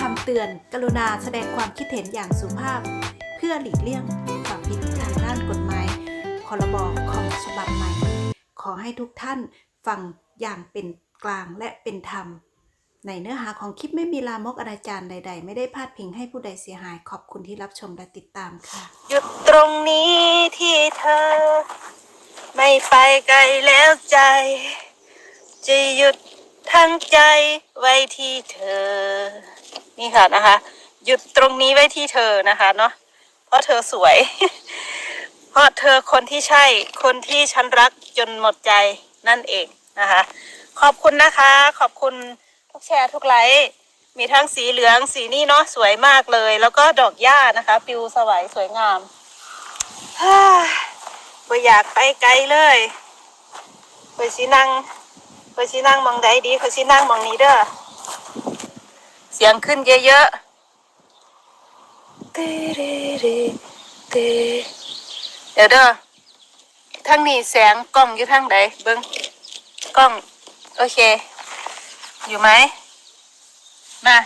คำเตือน กรุณาแสดงความคิดเห็นอย่างสุภาพ เพื่อหลีกเลี่ยงความผิดทางด้านกฎหมายพรบคอมฉบับใหม่ ขอให้ทุกท่านฟังอย่างเป็นกลางและเป็นธรรม ในเนื้อหาของคลิปไม่มีลามกอนาจารใด ๆ ไม่ได้พาดพิงให้ผู้ใดเสียหาย ขอบคุณที่รับชมและติดตามค่ะ หยุดตรงนี้ที่เธอ ไม่ไปไกลแล้วใจ จะหยุดทั้งใจไว้ที่เธอ นี่ค่ะนะคะ หยุดตรงนี้ไว้ที่เธอนะคะเนาะเพราะเธอสวย เพราะเธอคนที่ใช่คนที่ฉันรักจนหมดใจนั่นเองนะคะ ขอบคุณนะคะ ขอบคุณทุกแชร์ทุกไลค์มีทั้งสีเหลืองสีนี่เนาะสวยมากเลย แล้วก็ดอกหญ้านะคะปิวสวยสวยงามฮ่าบ่อยากไปไกลเลยเคยสินั่งเคยสินั่งมองใดดีเคยสินั่งมองนี้เด้อ เสียงขึ้นเยอะๆเตเรเรเตเดี๋ยวเด้อทางนี้แสงกล้องอยู่ทางใดเบิ้งกล้อง โอเค อยู่ไหมมา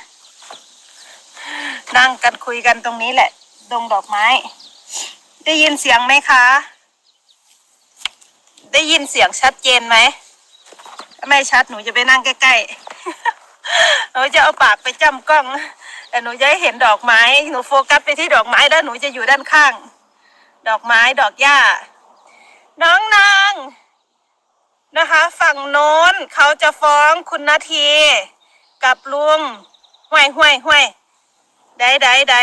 นั่งกันคุยกันตรงนี้แหละ ดงดอกไม้ ได้ยินเสียงไหมคะ ได้ยินเสียงชัดเจนไหมถ้าไม่ชัดหนูจะไปนั่งใกล้ๆ หนูจะเอาปากไปจ้ำกล้องแต่หนูจะให้เห็นดอกไม้ หนูโฟกัสไปที่ดอกไม้แล้วหนูจะอยู่ด้านข้าง ดอกไม้ดอกหญ้า น้องนางนะคะ ฝั่งโน้นเขาจะฟ้องคุณนาที กับลุงห่วยห่วยห่วยได้ได้ได้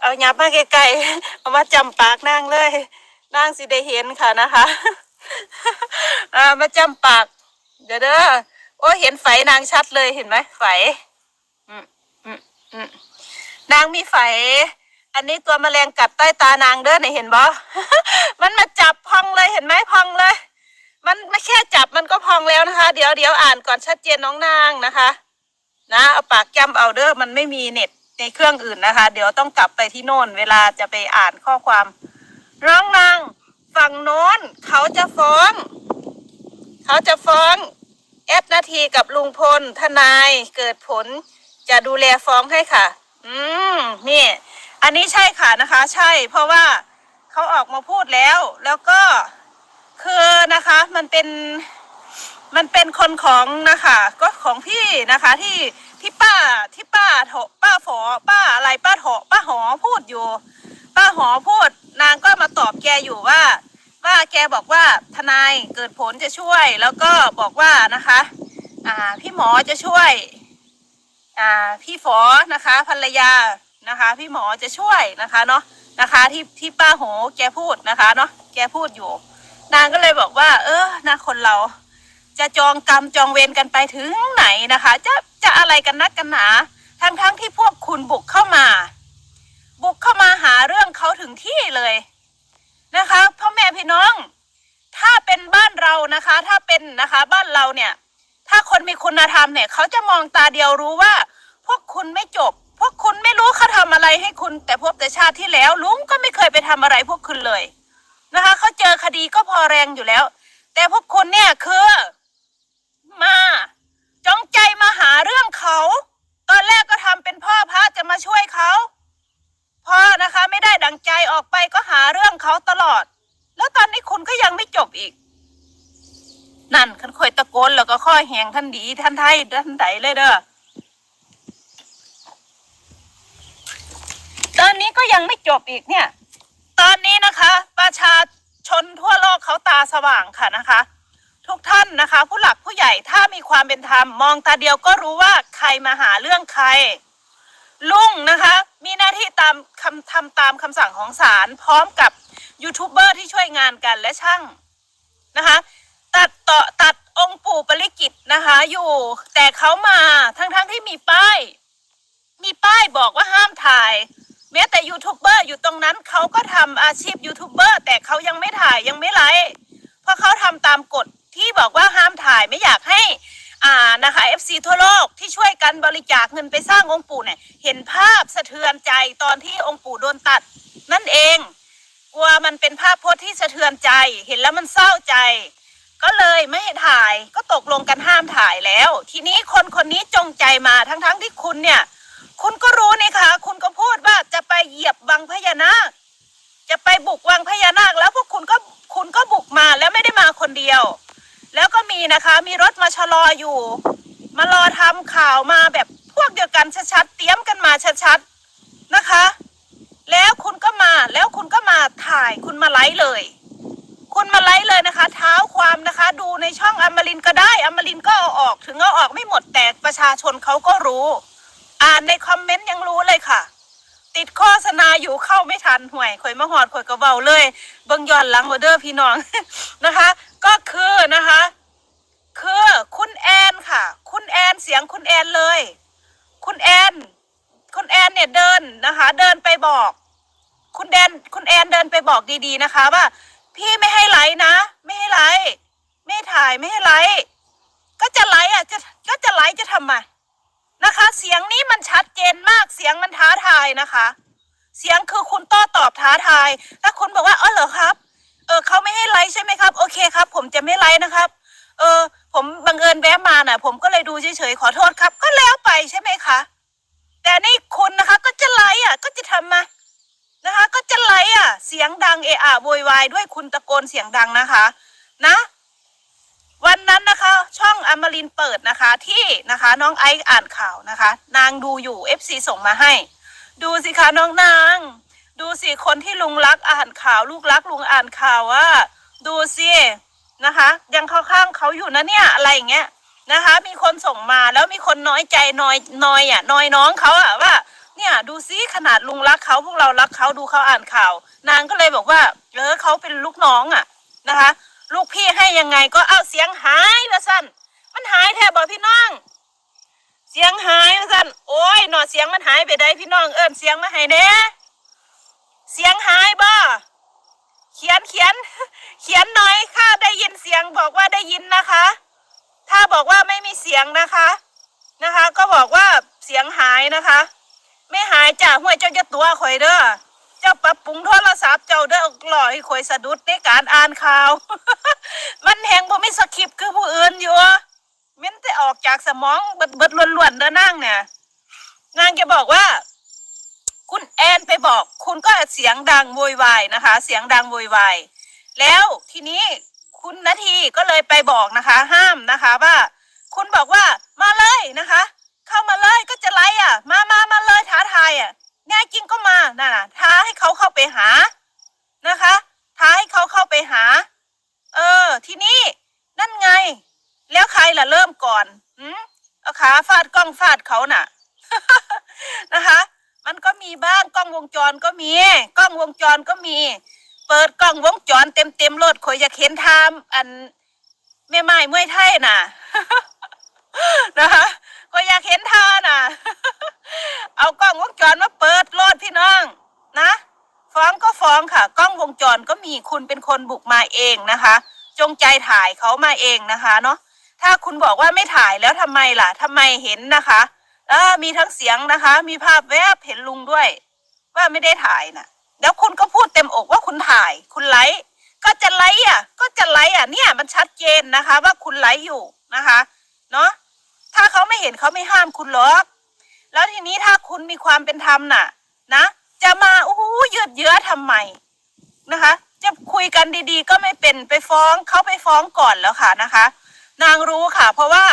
เอาหยับมาไกลๆเอามาจำปากนางเลยนางสิได้เห็นค่ะนะคะ อ่ามาจำปาก เดี๋ยวเด้อ โอ้เห็นไฝนางชัดเลยเห็นไหมไฝนางมีไฝ อันนี้ตัวแมลงกัดใต้ตานางเด้อเนี่ยเห็นบ่มันมาจับพองเลยเห็นไหมพองเลย มันไม่แค่จับมันก็พองแล้วนะคะ เดี๋ยวเดี๋ยวอ่านก่อนชัดเจนน้องนางนะคะ นะเอาปากจำเอาเด้อมันไม่มีเน็ตในเครื่องอื่นนะคะ เดี๋ยวต้องกลับไปที่โน่น เวลาจะไปอ่านข้อความน้องนางฝั่งโน้นเขาจะฟ้อง เขาจะฟ้อง แอดนาทีกับลุงพลทนายเกิดผลจะดูแลฟ้องให้ค่ะ อืมนี่ อันนี้ใช่ค่ะนะคะ ใช่ เพราะว่าเขาออกมาพูดแล้ว แล้วก็คือนะคะมันเป็นมันเป็นคนของนะคะ ก็ของพี่นะคะที่ที่ป้าที่ป้าโถป้าฝอป้าอะไรป้าโถป้าหอพูดอยู่ ป้าหอพูดนางก็มาตอบแกอยู่ว่า ว่าแกบอกว่าทนายเกิดผลจะช่วย แล้วก็บอกว่านะคะอ่าพี่หมอจะช่วยอ่าพี่ฝอนะคะภรรยานะคะ พี่หมอจะช่วยนะคะเนาะนะคะที่ที่ป้าโหแกพูดนะคะเนาะแกพูดอยู่ นางก็เลยบอกว่า เออนะคนเรา จะจองกรรมจองเวรกันไปถึงไหนนะคะ จะจะอะไรกันนักกันหนาทั้งทั้งที่พวกคุณบุกเข้ามา บุกเข้ามาหาเรื่องเขาถึงที่เลย นะคะพ่อแม่พี่น้อง ถ้าเป็นบ้านเรานะคะ ถ้าเป็นนะคะบ้านเราเนี่ย ถ้าคนมีคุณธรรมเนี่ยเขาจะมองตาเดียวรู้ว่า พวกคุณไม่จบ พวกคุณไม่รู้เขาทำอะไรให้คุณ แต่พบแต่ชาติที่แล้ว ลุงก็ไม่เคยไปทำอะไรพวกคุณเลยนะคะเขาเจอคดีก็พอแรงอยู่แล้ว แต่พวกคุณเนี่ยคือ มาจงใจมาหาเรื่องเขา ตอนแรกก็ทำเป็นพ่อพระจะมาช่วยเขาพ่อนะคะ ไม่ได้ดังใจออกไปก็หาเรื่องเขาตลอด แล้วตอนนี้คุณก็ยังไม่จบอีก นั่นคันคอยตะโกนแล้วก็ข้อแหงท่านดีท่านไทยท่านใดเลยเด้อตอนนี้ก็ยังไม่จบอีกเนี่ย ตอนนี้นะคะ ประชาชนทั่วโลกเขาตาสว่างค่ะนะคะ ทุกท่านนะคะ ผู้หลักผู้ใหญ่ถ้ามีความเป็นธรรมมองตาเดียวก็รู้ว่าใครมาหาเรื่องใคร ลุงนะคะ มีหน้าที่ตามคำทำตามคำสั่งของศาลพร้อมกับยูทูบเบอร์ที่ช่วยงานกันและช่างนะคะ ตัดต่อตัดองค์ปู่ปริกิตนะคะอยู่ แต่เขามาทั้งๆทที่มีป้าย มีป้ายบอกว่าห้ามถ่าย แม้แต่ยูทูบเบอร์อยู่ตรงนั้นเขาก็ทำอาชีพยูทูบเบอร์แต่เขายังไม่ถ่ายยังไม่ไลฟ์เพราะเขาทำตามกฎที่บอกว่าห้ามถ่ายไม่อยากให้อ่านะคะ FC ทั่วโลกที่ช่วยกันบริจาคเงินไปสร้างองค์ปู่เนี่ย เห็นภาพสะเทือนใจตอนที่องค์ปู่โดนตัด นั่นเองกลัวมันเป็นภาพโพจน์ที่สะเทือนใจ เห็นแล้วมันเศร้าใจ ก็เลยไม่ให้ถ่ายก็ตกลงกันห้ามถ่ายแล้ว ทีนี้คนคนนี้จงใจมาทั้งๆทที่คุณเนี่ย คุณก็รู้นี่คะคุณก็พูดว่าจะไปเหยียบวังพญานาค จะไปบุกวังพญานาค แล้วพวกคุณก็คุณก็บุกมาแล้วไม่ได้มาคนเดียว แล้วก็มีนะคะ มีรถมาชะลออยู่ มารอทำข่าวมาแบบพวกเดียวกันชัดๆเตรียมกันมาชัดๆนะคะ แล้วคุณก็มาแล้วคุณก็มาถ่ายคุณมาไลฟ์เลย คุณมาไลฟ์เลยนะคะ เท้าความนะคะ ดูในช่องอมรินก็ได้อมรินก็เอาออก ถึงเอาออกไม่หมดแต่ประชาชนเขาก็รู้ อ่านในคอมเมนต์ยังรู้เลยค่ะ ติดโฆษณาอยู่เข้าไม่ทันห่วยข่อยมาหอดข่อยก็เบาเลยเบิงย้อนหลังมาเด้อพี่น้องนะคะ ก็คือนะคะ คือคุณแอนค่ะ คุณแอนเสียงคุณแอนเลย คุณแอนคุณแอนเนี่ยเดินนะคะ เดินไปบอก คุณแดนคุณแอนเดินไปบอกดีๆนะคะ ว่า พี่ไม่ให้ไลค์นะ ไม่ให้ไลค์ไม่ถ่ายไม่ให้ไลค์ก็จะไลค์อะจะก็จะไลค์จะทำไมนะคะ เสียงนี้มันชัดเจนมากเสียงมันท้าทายนะคะ เสียงคือคุณโต้ตอบท้าทายถ้าคุณบอกว่าเออเหรอครับ เออเขาไม่ให้ไลค์ใช่ไหมครับ โอเคครับ ผมจะไม่ไลค์นะครับ เออ ผมบังเอิญแวะมาน่ะ ผมก็เลยดูเฉยๆขอโทษครับ ก็แล้วไปใช่ไหมคะแต่นี่คุณนะคะ ก็จะไลค์อะ ก็จะทำมานะคะ ก็จะ เสียงดังเอะอะโวยวายด้วยคุณตะโกนเสียงดังนะคะ นะ วันนั้นนะคะ ช่องอมรินเปิดนะคะ ที่นะคะน้องไอซ์อ่านข่าวนะคะ นางดูอยู่ FC ส่งมาให้ ดูสิคะน้องนาง ดูสิคนที่ลุงรักอ่านข่าว ลูกรักลุงอ่านข่าวว่า ดูสินะคะ ยังเข้าข้างเขาอยู่นะเนี่ยอะไรอย่างเงี้ยนะคะ มีคนส่งมาแล้วมีคนน้อยใจน้อยน้อยอะน้อยน้องเขาอะว่า เนี่ยดูซิขนาดลุงรักเขาพวกเรารักเขาดูเขาอ่านข่าว นางก็เลยบอกว่าเออเขาเป็นลูกน้องอะนะคะ ลูกพี่ให้ยังไงก็เอาเสียงหายละสั้นมันหายแทบบอกพี่น้อง เสียงหายละสั้นโอ้ยหนอเสียงมันหายไปได้พี่น้องเอิ้นเสียงมาให้แน่เสียงหายบ่เขียนเขียน เขียนหน่อยค่ะได้ยินเสียงบอกว่าได้ยินนะคะ ถ้าบอกว่าไม่มีเสียงนะคะนะคะ ก็บอกว่าเสียงหายนะคะ ไม่หายจ้ะห้วยเจ้าจะตัวข่อยเด้อเจ้าปรับปรุงโทรศัพท์เจ้าเด้อหล่อให้ข่อยสะดุดในการอ่านข่าว มันแหงบ่มีสคริปต์คือผู้อื่นอยู่ม้นแต่ออกจากสมองเบิดเบิดล้วนๆเด้อนั่งเนี่ยนางจะบอกว่า คุณแอนไปบอก คุณก็เสียงดังโวยวายนะคะ เสียงดังโวยวายแล้วทีนี้คุณนาทีก็เลยไปบอกนะคะ ห้ามนะคะว่า คุณบอกว่ามาเลยนะคะ เข้ามาเลยก็จะไล่อะ มามามาเลยท้าทายอะแน่จริงก็มาน่ะนะท้าให้เขาเข้าไปหานะคะ ท้าให้เขาเข้าไปหา เออ ทีนี้นั่นไง แล้วใครล่ะเริ่มก่อนหืมเอาขาฟาดกล้องฟาดเขาน่ะ นะคะ มันก็มีบ้างกล้องวงจรก็มี กล้องวงจรก็มี เปิดกล้องวงจรเต็มเต็มรถข่อยอยากเห็นทามอันแม่ไม้มวยไทยน่ะนะคะ ก็อยากเห็นท่าน่ะ เอากล้องวงจรมาเปิดรถพี่น้อง นะฟ้องก็ฟ้องค่ะ กล้องวงจรก็มีคุณเป็นคนบุกมาเองนะคะ จงใจถ่ายเขามาเองนะคะเนาะถ้าคุณบอกว่าไม่ถ่ายแล้วทำไมล่ะทำไมเห็นนะคะเออมีทั้งเสียงนะคะ มีภาพแวบเห็นลุงด้วย ว่าไม่ได้ถ่ายน่ะ แล้วคุณก็พูดเต็มอกว่าคุณถ่าย คุณไลฟ์ก็จะไลฟ์อะ ก็จะไลฟ์อะเนี่ยมันชัดเจนนะคะ ว่าคุณไลฟ์อยู่นะคะ เนาะ ถ้าเขาไม่เห็นเขาไม่ห้ามคุณหรอก แล้วทีนี้ถ้าคุณมีความเป็นธรรมน่ะ นะ จะมาโอ้ยืดเยื้อทำไมนะคะ จะคุยกันดีๆ ก็ไม่เป็นไปฟ้องเขาไปฟ้องก่อนแล้วค่ะนะคะ นางรู้ค่ะ เพราะว่า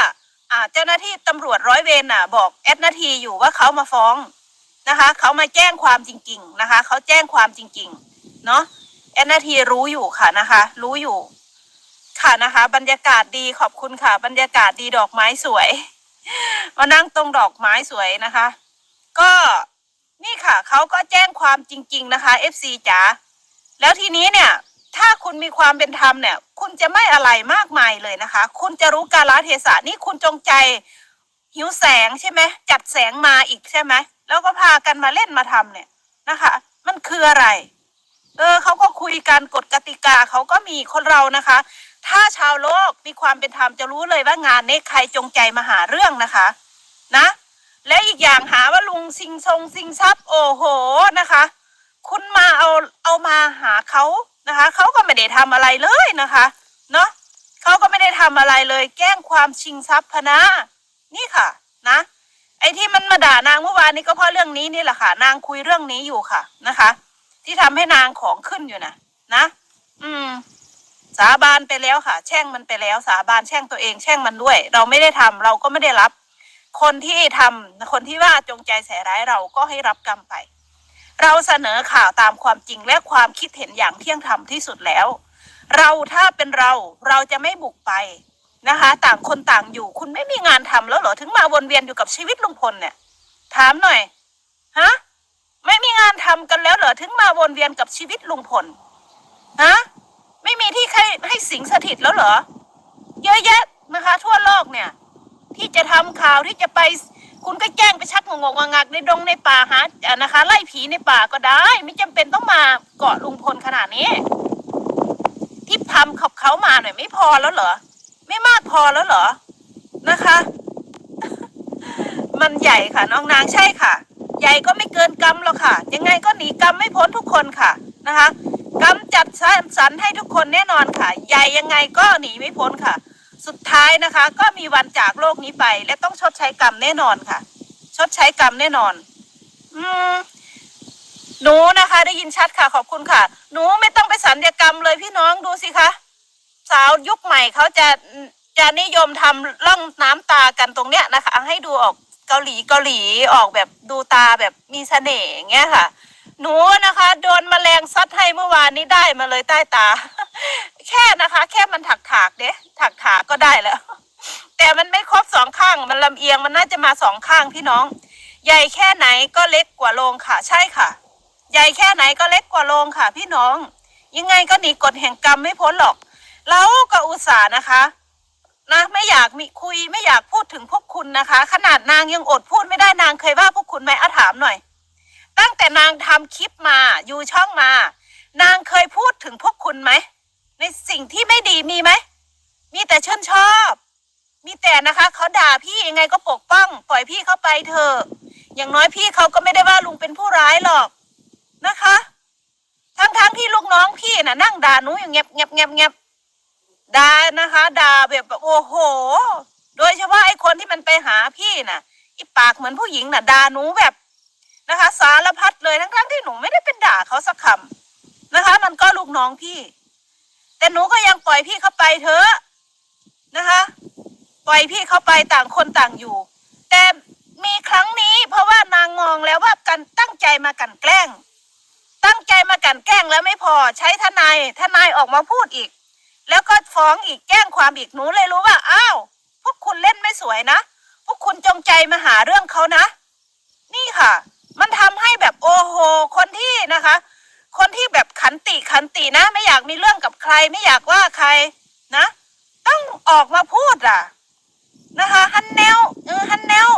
อ่าเจ้าหน้าที่ตำรวจร้อยเวรน่ะ บอกแอดนาทีอยู่ว่าเขามาฟ้องนะคะเขามาแจ้งความจริง ๆนะคะเขาแจ้งความจริง ๆ เนาะแอดนาทีรู้อยู่ค่ะนะคะ รู้อยู่ ค่ะนะคะ บรรยากาศดีขอบคุณค่ะ บรรยากาศดีดอกไม้สวย มานั่งตรงดอกไม้สวยนะคะ ก็นี่ค่ะเขาก็แจ้งความจริง ๆ นะคะ FC จ๋าแล้วทีนี้เนี่ย ถ้าคุณมีความเป็นธรรมเนี่ย คุณจะไม่อะไรมากมายเลยนะคะ คุณจะรู้กาลเทศะนี่คุณจงใจหิวแสงใช่ไหมจัดแสงมาอีกใช่ไหมแล้วก็พากันมาเล่นมาทำเนี่ยนะคะ มันคืออะไร เออเขาก็คุยกันกฎกติกาเขาก็มีคนเรานะคะ ถ้าชาวโลกมีความเป็นธรรมจะรู้เลยว่างานนี้ใครจงใจมาหาเรื่องนะคะ นะ และอีกอย่างหาว่าลุงซิงทรงซิงทรัพย์โอ้โหนะคะ คุณมาเอาเอามาหาเขานะคะเขาก็ไม่ได้ทำอะไรเลยนะคะเนาะเขาก็ไม่ได้ทำอะไรเลย แกล้งความชิงทรัพย์พนะนี่ค่ะนะ ไอ้ที่มันมาด่านางเมื่อวานนี้ก็เพราะเรื่องนี้นี่แหละค่ะ นางคุยเรื่องนี้อยู่ค่ะนะคะ ที่ทำให้นางของขึ้นอยู่นะนะ อืม สาบานไปแล้วค่ะ แช่งมันไปแล้ว สาบานแช่งตัวเอง แช่งมันด้วย เราไม่ได้ทำเราก็ไม่ได้รับ คนที่ทำคนที่ว่าจงใจใส่ร้ายเราก็ให้รับกรรมไป เราเสนอข่าวตามความจริงและความคิดเห็นอย่างเที่ยงธรรมที่สุดแล้ว เราถ้าเป็นเราเราจะไม่บุกไปนะคะ ต่างคนต่างอยู่คุณไม่มีงานทำแล้วเหรอถึงมาวนเวียนอยู่กับชีวิตลุงพลเนี่ย ถามหน่อยฮะไม่มีงานทำกันแล้วเหรอถึงมาวนเวียนกับชีวิตลุงพลฮะไม่มีที่ ใครให้สิงสถิตแล้วเหรอ เยอะแยะนะคะ ทั่วโลกเนี่ย ที่จะทำข่าวที่จะไป คุณก็แจ้งไปชักงงงงักในดงในป่าหาอะนะคะ ไล่ผีในป่าก็ได้ ไม่จำเป็นต้องมาเกาะลุงพลขนาดนี้ที่ทำขับเขามาหน่อยไม่พอแล้วเหรอ ไม่มากพอแล้วเหรอนะคะ มันใหญ่ค่ะน้องนางใช่ค่ะ ใหญ่ก็ไม่เกินกรรมหรอกค่ะ ยังไงก็หนีกรรมไม่พ้นทุกคนค่ะนะคะ กรรมจัดสรรสรรให้ทุกคนแน่นอนค่ะ ใหญ่ยังไงก็หนีไม่พ้นค่ะ สุดท้ายนะคะ ก็มีวันจากโลกนี้ไป และต้องชดใช้กรรมแน่นอนค่ะ ชดใช้กรรมแน่นอน อืมหนูนะคะ ได้ยินชัดค่ะ ขอบคุณค่ะ หนูไม่ต้องไปสัญญกรรมเลยพี่น้องดูสิคะสาวยุคใหม่เขาจะจะนิยมทำร่องน้ำตากันตรงเนี้ยนะคะ ให้ดูออกเกาหลีเกาหลีออกแบบดูตาแบบมีเสน่ห์อย่างเงี้ยค่ะ หนูนะคะ โดนแมลงซัดให้เมื่อวานนี้ได้มาเลยใต้ตา แค่นะคะ แค่มันถักถากเด้ถักถากก็ได้แล้ว แต่มันไม่ครบสองข้างมันลำเอียงมันน่าจะมาสองข้างพี่น้อง ใหญ่แค่ไหนก็เล็กกว่าโลงค่ะ ใช่ค่ะ ใหญ่แค่ไหนก็เล็กกว่าโลงค่ะ พี่น้อง ยังไงก็หนีกฎแห่งกรรมไม่พ้นหรอกเราก็อุตส่าห์นะคะนะไม่อยากมีคุยไม่อยากพูดถึงพวกคุณนะคะ ขนาดนางยังอดพูดไม่ได้นางเคยว่าพวกคุณไหมอาถามหน่อย ตั้งแต่นางทำคลิปมาอยู่ช่องมา นางเคยพูดถึงพวกคุณไหม ในสิ่งที่ไม่ดีมีไหม มีแต่ชื่นชอบ มีแต่นะคะเขาด่าพี่ยังไงก็ปกป้อง ปล่อยพี่เขาไปเถอะอย่างน้อยพี่เขาก็ไม่ได้ว่าลุงเป็นผู้ร้ายหรอกนะคะ ทั้งๆที่ลูกน้องพี่น่ะ นั่งด่าหนูอย่างเงียบเงียบเงียบเงียบด่านะคะด่าแบบโอ้โห โดยเฉพาะไอ้คนที่มันไปหาพี่น่ะอีปากเหมือนผู้หญิงน่ะด่าหนูแบบ นะคะ สารพัดเลยทั้งๆที่หนูไม่ได้เป็นด่าเขาสักคำนะคะ มันก็ลูกน้องพี่ แต่หนูก็ยังปล่อยพี่เขาไปเถอะนะคะ ปล่อยพี่เขาไปต่างคนต่างอยู่ แต่มีครั้งนี้เพราะว่านางมองแล้วว่ากันตั้งใจมากันแกล้ง ตั้งใจมากันแกล้งแล้วไม่พอใช้ทนายทนายออกมาพูดอีก แล้วก็ฟ้องอีกแจ้งความอีกหนูเลยรู้ว่าอ้าวพวกคุณเล่นไม่สวยนะ พวกคุณจงใจมาหาเรื่องเขานะ นี่ค่ะ มันทำให้แบบโอ้โห คนที่นะคะ คนที่แบบขันติขันตินะ ไม่อยากมีเรื่องกับใคร ไม่อยากว่าใครนะ ต้องออกมาพูดอะ นะคะฮันแนวเออฮันแนว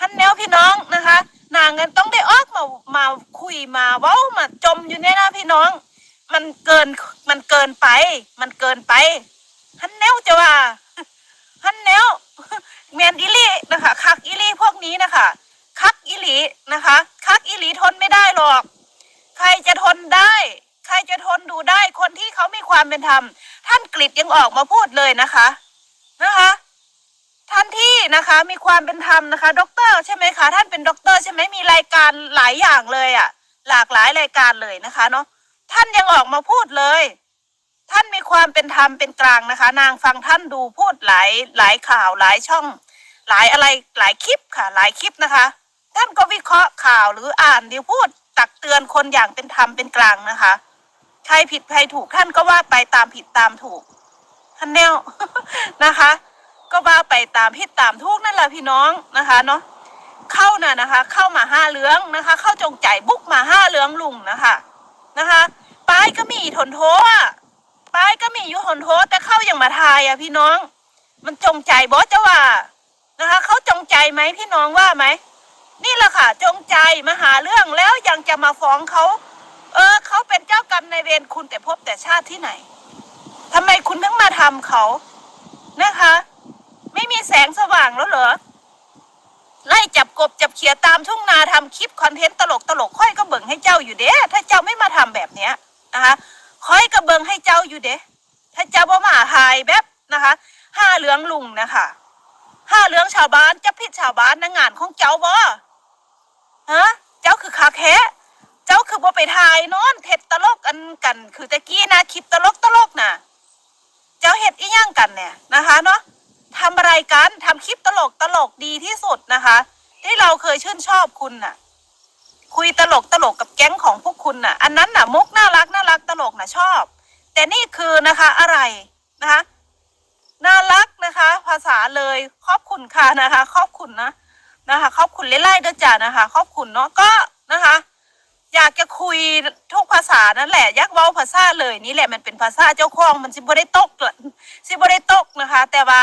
ฮันแนวพี่น้องนะคะนางเงินต้องได้ออกมามาคุยมาเว้ามาจมอยู่เนี่ยนะพี่น้อง มันเกินมันเกินไป มันเกินไปฮันแนวจะว่าฮันแนวแมนอิลี่นะคะคักอิลี่พวกนี้นะคะ คักอิลีนะคะ คักอิลีทนไม่ได้หรอก ใครจะทนได้ ใครจะทนดูได้คนที่เขามีความเป็นธรรม ท่านกฤษยังออกมาพูดเลยนะคะนะคะท่านที่นะคะมีความเป็นธรรมนะคะด็อกเตอร์ใช่ไหมคะท่านเป็นด็อกเตอร์ใช่ไหมมีรายการหลายอย่างเลยอะ่ะ หลากหลายรายการเลยนะคะเนาะท่านยังออกมาพูดเลย ท่านมีความเป็นธรรมเป็นกลางนะคะ นางฟังท่านดูพูดหลายหลายข่าวหลายช่อง หลายอะไรหลายคลิปค่ะ หลายคลิปนะคะ ท่านก็วิเคราะห์ข่าวหรืออ่านหรือพูดตักเตือนคนอย่างเป็นธรรมเป็นกลางนะคะ ใครผิดใครถูกท่านก็ว่าไปตามผิดตามถูกท่านแนวนะคะ ก็ว่าไปตามผิดตามถูกนั่นแหละพี่น้องนะคะเนาะเข้าน่ะนะคะ เข้ามาห้าเลื้องนะคะ เข้าจงใจบุกมาห้าเลื้องลุงนะคะนะคะป้ายก็มีทนโทอะป้ายก็มีอยู่ทนโทแต่เข้าอยังมาทายอะพี่น้อง มันจงใจบอสจะว่านะคะ เขาจงใจไหมพี่น้องว่าไหม นี่แหละค่ะจงใจมาหาเรื่องแล้วยังจะมาฟ้องเขาเออเขาเป็นเจ้ากรรมนายเวรคุณแต่พบแต่ชาติที่ไหนทำไมคุณถึงมาทำเขานะคะ ไม่มีแสงสว่างแล้วเหรอไล่จับกบจับเขียตามทุ่งนาทำคลิปคอนเทนต์ตลกตลกค่อยก็เบิ่งให้เจ้าอยู่เด้ถ้าเจ้าไม่มาทำแบบเนี้ยนะคะค่อยก็เบิ่งให้เจ้าอยู่เด้ถ้าเจ้าบ่มาหายแบบนะคะห้าเหลืองลุงนะคะ ห้าเรื่องชาวบ้านจะผิดชาวบ้านนงานของเจ้าบ่ฮะเจ้าคือคาแคะเจ้าคือบ่ไปถ่ายนอนเท็ดตลกอันกัน คือตะกี้นะคลิปตลกตลกน่ะเจ้าเฮ็ดอีหยังกันเนี่ยนะคะเนาะทำอะไรกันทำคลิปตลกตลกดีที่สุดนะคะ ที่เราเคยชื่นชอบคุณน่ะ คุยตลกตลกกับแก๊งของพวกคุณน่ะ อันนั้นน่ะมุกน่ารักน่ารักตลกน่ะชอบ แต่นี่คือนะคะอะไรนะคะ น่ารักนะคะ ภาษาเลยขอบคุณค่ะนะคะขอบคุณนะนะคะขอบคุณเล่ๆด้วยจ้านะคะขอบคุณเนาะก็นะคะ อยากจะคุยทุกภาษานั่นแหละยักเว้าภาษาเลยนี่แหละมันเป็นภาษาเจ้าของมันสิบ่ได้ตกละสิบ่ได้ตกนะคะ แต่ว่า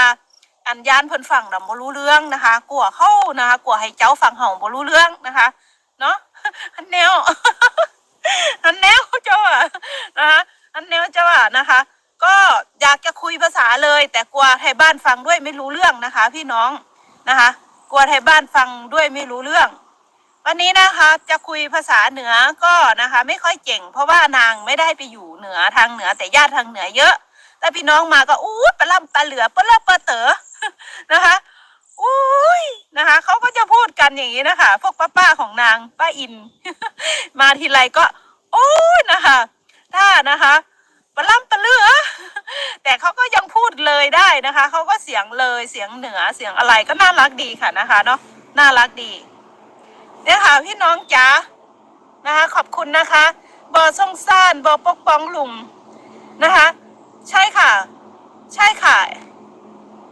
อันยานเพิ่นฟังน่ะบ่รู้เรื่องนะคะกลัวเข้านะคะกลัวให้เจ้าฟังเฮาบ่รู้เรื่องนะคะเนาะอันแนวอันแนวเจ้าอะนะคะอันแนวเจ้าอะนะคะ ก็อยากจะคุยภาษา เลย แต่กลัวไทยบ้านฟังด้วยไม่รู้เรื่องนะคะ พี่น้องนะคะ กลัวไทยบ้านฟังด้วยไม่รู้เรื่อง วันนี้นะคะจะคุยภาษาเหนือก็นะคะ ไม่ค่อยเก่ง เพราะว่านางไม่ได้ไปอยู่เหนือทางเหนือแต่ญาติทางเหนือเยอะ แต่พี่น้องมาก็อู้ปลาล่ำปลาเหลือปลาเลอะปลาเต๋อนะคะอุ้ยนะคะเขาก็จะพูดกันอย่างนี้นะคะ พวกป้าๆของนางป้าอิน มาทีไรก็ โอ้ยนะคะ ถ้านะคะปลาล่ำ แต่เขาก็ยังพูดเลยได้นะคะเขาก็เสียงเลยเสียงเหนือเสียงอะไรก็น่ารักดีค่ะนะคะเนาะน่ารักดีเนี่ยค่ะพี่น้องจ๋านะคะ ขอบคุณนะคะบอส่งซ่านบอปกป้องลุงนะคะ ใช่ค่ะ ใช่ค่ะ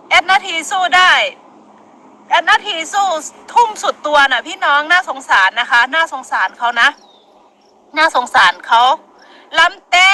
แอดนาทีสู้ได้แอดนาทีสู้ทุ่มสุดตัวน่ะ พี่น้องน่าสงสารนะคะ น่าสงสารเขานะ น่าสงสารเขาล้ำแต่